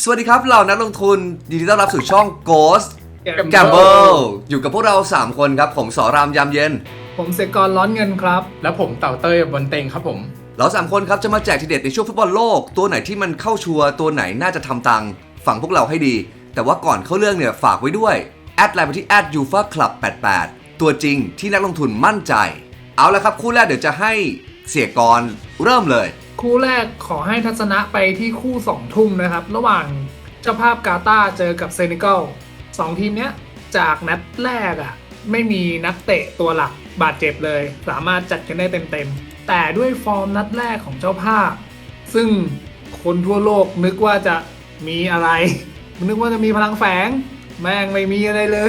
สวัสดีครับเหล่านักลงทุนยินดีต้อนรับสู่ช่อง Ghost Gamble Gamble อยู่กับพวกเรา 3 คนครับ ผมสอรามยามเย็น ผมเสกกรร้อนเงินครับ แล้วผมเต่าเต้ยบนเต็งครับผม เรา3คนครับจะมาแจกทีเด็ดในช่วงฟุตบอลโลก ตัวไหนที่มันเข้าชัวร์ตัวไหนน่าจะทำตังค์ฝั่งพวกเราให้ดี แต่ว่าก่อนเข้าเรื่องเนี่ยฝากไว้ด้วยแอดไลน์ไปที่ a d u f a club 88ตัวจริงที่นักลงทุนมั่นใจ เอาละครับคู่แรกเดี๋ยวจะให้เสียกรเริ่มเลย คู่แรกขอให้ทัศนะไปที่คู่2ทุ่มนะครับ ระหว่างเจ้าภาพกาตาร์เจอกับเซนิกัลสองทีมเนี้ยจากนัดแรกอะ่ะไม่มีนักเตะตัวหลักบาดเจ็บเลย สามารถจัดกันได้เต็มๆ แต่ด้วยฟอร์มนัดแรกของเจ้าภาพ ซึ่งคนทั่วโลกนึกว่าจะมีอะไร นึกว่าจะมีพลังแฝง แม่งไม่มีอะไรเลย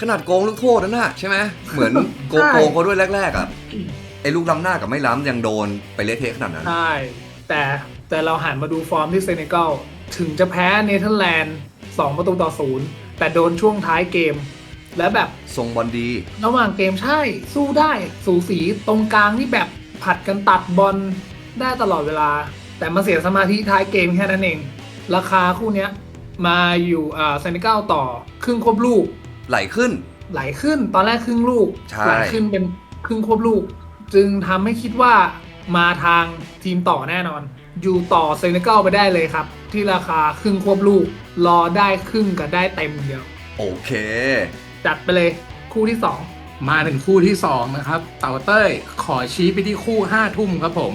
ขนาดโกงลูกโทษนั่นน่ะใช่ไหมเหมือนโกงใช่โกงเขาด้วยแรกๆอะ ไอ้ลูกล้ำหน้ากับไม่ล้ำยังโดนไปเละเทะขนาดนั้น ใช่ แต่แต่เราหันมาดูฟอร์มที่เซเนกัลถึงจะแพ้เนเธอร์แลนด์2ประตูต่อศูนย์แต่โดนช่วงท้ายเกม และแบบทรงบอลดี ระหว่างเกมใช่สู้ได้สูสีตรงกลางนี่แบบผัดกันตัดบอลได้ตลอดเวลา แต่มาเสียสมาธิท้ายเกมแค่นั้นเอง ราคาคู่เนี้ยมาอยู่อ่าเซเนกัลต่อครึ่งควบลูกไหลขึ้น ไหลขึ้นตอนแรกครึ่งลูกใช่ ไหลขึ้นเป็นครึ่งควบลูก จึงทำให้คิดว่ามาทางทีมต่อแน่นอน อยู่ต่อเซเนกัลไปได้เลยครับ ที่ราคาครึ่งควบลูก รอได้ครึ่งกับได้เต็มเดียว โอเค จัดไปเลยคู่ที่มาถึงคู่ที่ 2 นะครับ เต่าเต้ย ขอชี้ไปที่คู่ 5 ทุ่มครับผม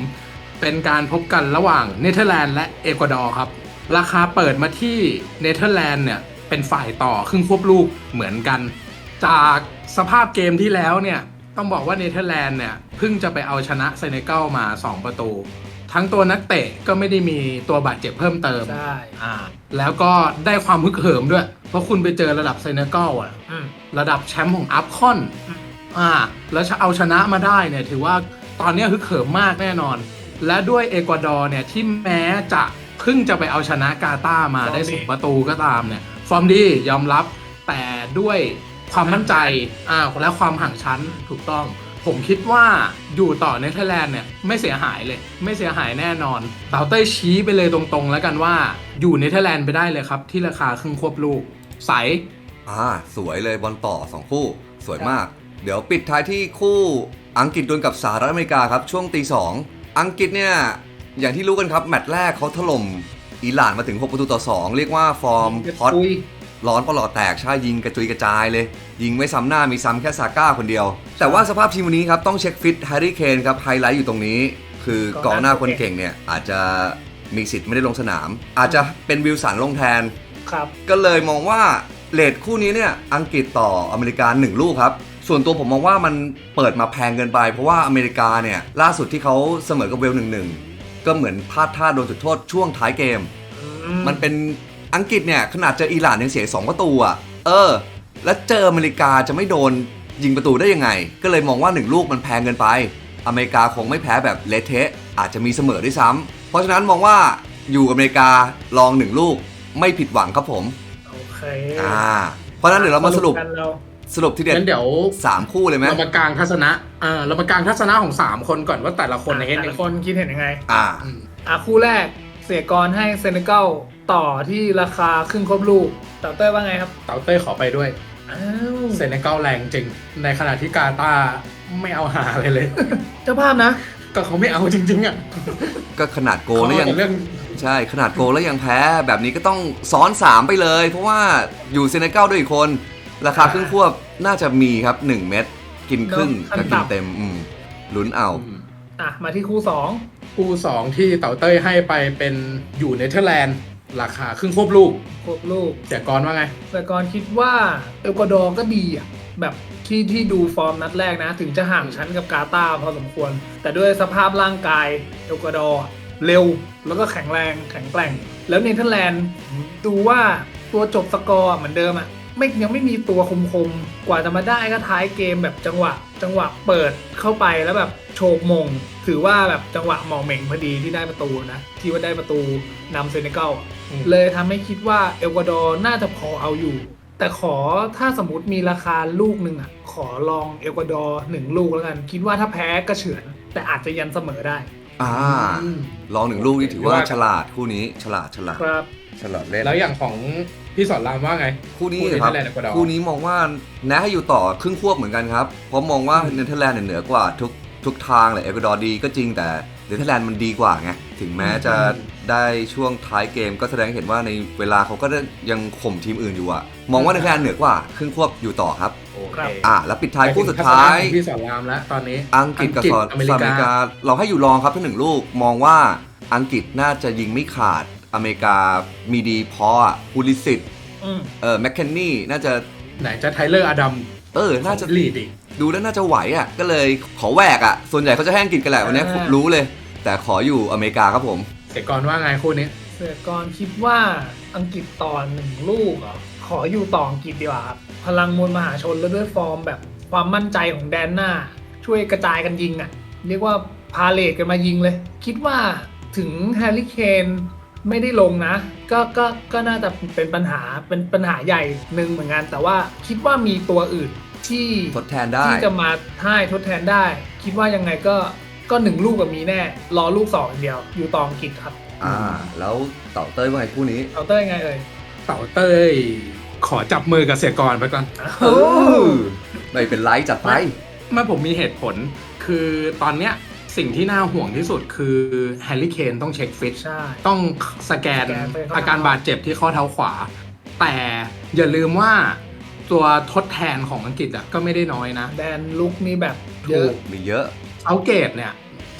เป็นการพบกันระหว่างเนเธอร์แลนด์และเอกวาดอร์ครับ ราคาเปิดมาที่เนเธอร์แลนด์เนี่ยเป็นฝ่ายต่อครึ่งควบลูกเหมือนกัน จากสภาพเกมที่แล้วเนี่ย ต้องบอกว่าเนเธอร์แลนด์เนี่ยเพิ่งจะไปเอาชนะเซเนกัลมา 2 ประตู ทั้งตัวนักเตะก็ไม่ได้มีตัวบาดเจ็บเพิ่มเติม2ใช่อ่าแล้วก็ได้ความฮึกเหิมด้วย เพราะคุณไปเจอระดับเซเนกัลอะอืมระดับแชมป์ของอัพคอนอืมอ่าแล้วเอาชนะมาได้เนี่ยถือว่าตอนนี้ฮึกเหิมมากแน่นอน และด้วยเอกวาดอร์เนี่ยที่แม้จะเพิ่งจะไปเอาชนะกาตาร์มาได้สูประตูก็ตามเนี่ยฟอร์มดียอมรับแต่ด้วย ความมั่นใจอ่าและความห่างชั้นถูกต้อง ผมคิดว่าอยู่ต่อเนเธอร์แลนด์เนี่ยไม่เสียหายเลย ไม่เสียหายแน่นอนเต๋าเต้ยชี้ไปเลยตรงๆ แล้วกันว่าอยู่เนเธอร์แลนด์ไปได้เลยครับ ที่ราคาครึ่งควบลูก ใสอ่าสวยเลยบอลต่อ 2 คู่ สวยมาก เดี๋ยวปิดท้ายที่คู่อังกฤษดวลกับสหรัฐอเมริกาครับช่วงตีสองอังกฤษเนี่ยอย่างที่รู้กันครับแมตช์แรกเขาถล่มอิหร่านมาถึง 6 ประตูต่อ 2 เรียกว่าฟอร์มฮอตคุย ร้อนประหลอดแตกใช่ยิงกระจุยกระจายเลย ยิงไม่ซ้ำหน้ามีซ้ำแค่ซาก้าคนเดียว แต่ว่าสภาพทีมวันนี้ครับต้องเช็คฟิตแฮร์รี่เคนครับไฮไลท์อยู่ตรงนี้ คือกองหน้าคนเก่งเนี่ยอาจจะมีสิทธิ์ไม่ได้ลงสนาม อาจจะเป็นวิลสันลงแทนครับก็เลยมองว่าเลทคู่นี้เนี่ยอังกฤษต่ออเมริกา1ลูกครับส่วนตัวผมมองว่ามันเปิดมาแพงเกินไป เพราะว่าอเมริกาเนี่ยล่าสุดที่เขาเสมอกับเวลหนึ่งหนึ่งก็เหมือนพลาดท่าโดนจุดโทษช่วงท้ายเกม มันเป็น อังกฤษเนี่ยขนาดเจออิหร่านยังเสีย2ประตูอะเออ แล้วเจออเมริกาจะไม่โดนยิงประตูได้ยังไง ก็เลยมองว่า 1 ลูกมันแพงเกินไป อเมริกาคงไม่แพ้แบบเละเทะอาจจะมีเสมอด้วยซ้ำเพราะฉะนั้นมองว่าอยู่อเมริกาลอง 1 ลูกไม่ผิดหวังครับผมโอเคอ่าเพราะฉะนั้นเดี๋ยวเรามาสรุปกันเราสรุปที่เด็ดงั้นเดี๋ยวสามคู่เลยไหมเรามากลางทัศนะอ่าเรามากลางทัศนะของ3คนก่อนว่าแต่ละคนในเห็นแต่ละคนคิดเห็นยังไง อ่าอืมอะคู่แรกเสียกรให้เซเนกัล ต่อที่ราคาครึ่งครบลูกเต่าเต้ยว่าไงครับเต๋าเต้ยขอไปด้วยอ้าวเซเนกัลแรงจริง ในขณะที่กาตาร์ไม่เอาหาเลยเลย เจ้าภาพนะ ก็เขาไม่เอาจริงๆอะก็ขนาดโกลแล้วยังเขาเอาแต่เรื่องใช่ขนาดโกลแล้วยังแพ้ แบบนี้ก็ต้องซ้อน 3 ไปเลย เพราะว่าอยู่เซเนกัลด้วยอีกคน ราคาครึ่งควบน่าจะมีครับ 1 เม็ดกินครึ่งเนอะขั้กับนกินต่ำเต็มอืมลุ้นเอาอะมาที่คู่สองคู่สองที่เต๋าเต้ยให้ไปเป็นอยู่เนเธอร์แลนด์ ราคาครึ่งควบลูกครบลูกแต่กรว่าไง แต่กรคิดว่าเอลกวาดอร์ก็ดีอะแบบที่ที่ดูฟอร์มนัดแรกนะ ถึงจะห่างชั้นกับกาตาร์พอสมควร แต่ด้วยสภาพร่างกายเอลกวาดอร์เร็วแล้วก็แข็งแรงแข็งแกร่ง แล้วเนเธอร์แลนด์ดูว่าตัวจบสกอร์เหมือนเดิมอะ ไม่ยังไม่มีตัวคมคมๆ กว่าจะมาได้ก็ท้ายเกมแบบจังหวะ จังหวะเปิดเข้าไปแล้วแบบโฉบมง ถือว่าแบบจังหวะเหมองเหม่งพอดีที่ได้ประตูนะ ที่ว่าได้ประตูนำเซเนกัลอะอืมเลยทำให้คิดว่าเอลกวาดอร์น่าจะพอเอาอยู่ แต่ขอถ้าสมมติมีราคาลูกหนึ่งอะ ขอลองเอลกวาดอร์หนึ่งลูกแล้วกัน คิดว่าถ้าแพ้ก็เฉือน แต่อาจจะยันเสมอได้ อ่าอืมลองหนึ่งลูกนี่ถือว่าว่าฉลาดคู่นี้ฉลาดฉลาดครับ ฉลอดเล่นแล้วอย่างของ พี่สอนรามว่าไง คู่นี้คู่นี้ครับเนเธอร์แลนด์เอกวาดอร์ คู่นี้มองว่าแนะให้อยู่ต่อครึ่งควบเหมือนกันครับ เพราะมองว่าเนเธอร์แลนด์เนี่ยเหนือกว่าทุกทุกทางเลยเอกวาดอร์ดีก็จริงแต่เนเธอร์แลนด์มันดีกว่าไงถึงแม้จะได้ช่วงท้ายเกมก็แสดงให้เห็นว่าในเวลาเขาก็ยังข่มทีมอื่นอยู่อะมองว่าเนเธอร์แลนด์เหนือกว่า ครึ่งควบอยู่ต่อครับ โอเคอะแล้วปิดท้ายคู่สุดท้ายไปถึงทัศนะของพี่สอนรามแล้วตอนนี้ อังกฤษกับสหรัฐอเมริอเมริกากา เราให้อยู่รองครับทั้งหนึ่งลูกมองว่าอังกฤษน่าจะยิงไม่ขาด อเมริกามีดีพออะพูลิสิตอืมเออแมคเคนนี่น่าจะไหนจะไทเลอร์อดัมเออน่าจะลีดอีก ดูแล้วน่าจะไหวอะ ก็เลยขอแหวกอะ ส่วนใหญ่เขาจะให้อังกฤษกันแหละวันนี้อ่ารู้เลย แต่ขออยู่อเมริกาครับผม เสกกรว่าไงคู่นี้ เสือกรคิดว่าอังกฤษต่อหนึ่งลูกเหรอขออยู่ต่ออังกฤษดีกว่าครับ พลังมวลมหาชนแล้วด้วยฟอร์มแบบความมั่นใจของแดนหน้า ช่วยกระจายกันยิงอะ่ะ เรียกว่าพาเลทกันมายิงเลย คิดว่าถึงแฮร์รี่เคน ไม่ได้ลงนะ ก็ก็ก็น่าจะเป็นปัญหาเป็นปัญหาใหญ่หนึ่งเหมือนกัน แต่ว่าคิดว่ามีตัวอื่นที่ทดแทนได้ที่จะมาให้ทดแทนได้ คิดว่ายังไงก็ก็หนึ่งลูกกับมีแน่ รอลูกสองอย่างเดียว อยู่ต่ออังกฤษครับ อ่า แล้วเต่าเต้ยว่าไงคู่นี้เอาเต้ยยังไงเอ่ยเต่าเต้ย ขอจับมือกับเสียกรไปก่อนเออไม่เป็นไรจัดไป เมื่อผมมีเหตุผลคือตอนเนี้ย สิ่งที่น่าห่วงที่สุดคือแฮร์รี่เคนต้องเช็คฟิต ใช่ ต้องสแกนสแกนไปข้อเท้าอาการบาดเจ็บที่ข้อเท้าขวา แต่อย่าลืมว่าตัวทดแทนของอังกฤษอะก็ไม่ได้น้อยนะ แดนลุกนี่แบบเยอะ มีเยอะเซาเกตเนี่ย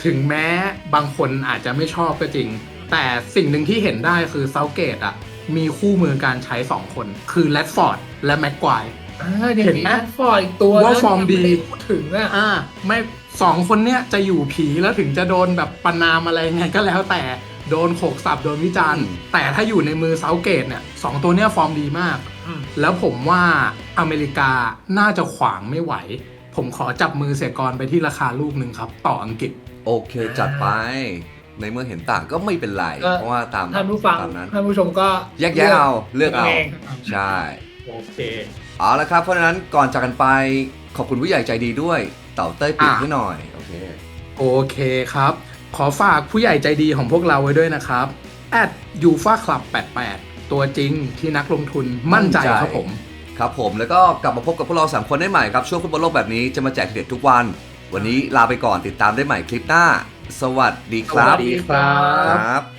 ถึงแม้บางคนอาจจะไม่ชอบก็จริง แต่สิ่งหนึ่งที่เห็นได้คือเซาเกตอะมีคู่มือการใช้ 2 คน คือแรดฟอร์ดและแม็กควาย อ่าเดี๋ยวเห็นนี้ไหมแรดฟอร์ดอีกตัวว่าแล้วฟอร์มดี ยังไไพูดถึงอะ อ่าไม่ สองคนเนี้ยจะอยู่ผีแล้วถึงจะโดนแบบประนามอะไรไงก็แล้วแต่โดนโขกสับโดนวิจารณ์อืมแต่ถ้าอยู่ในมือเซาเกตเนี่ยสองตัวเนี้ยฟอร์มดีมากอืมแล้วผมว่าอเมริกาน่าจะขวางไม่ไหว ผมขอจับมือเสียกรไปที่ราคาลูกหนึ่งครับ ต่ออังกฤษ โอเคจัดไป ในเมื่อเห็นต่างก็ไม่เป็นไรก็เพราะว่าตามท่านผู้ฟังตามนั้นท่านผู้ชมก็แยกแยะเอาเลือกเอาเองใช่ โอเคเอาละครับเพราะฉะนั้นก่อนจากกันไปขอบคุณผู้ใหญ่ใจดีด้วย เต่าเต้ยปิดอะให้หน่อยโอเคโอเคครับ ขอฝากผู้ใหญ่ใจดีของพวกเราไว้ด้วยนะครับแอดยูฟาคลับ88 ตัวจริงที่นักลงทุนมั่นใจมั่นใจครับผม ครับผมแล้วก็กลับมาพบกับพวกเรา 3 คนได้ใหม่ครับ ช่วงฟุตบอลโลกแบบนี้จะมาแจกเด็ดทุกวัน วันนี้ลาไปก่อนติดตามได้ใหม่คลิปหน้า สวัสดีคสรัวับสดีครับครับ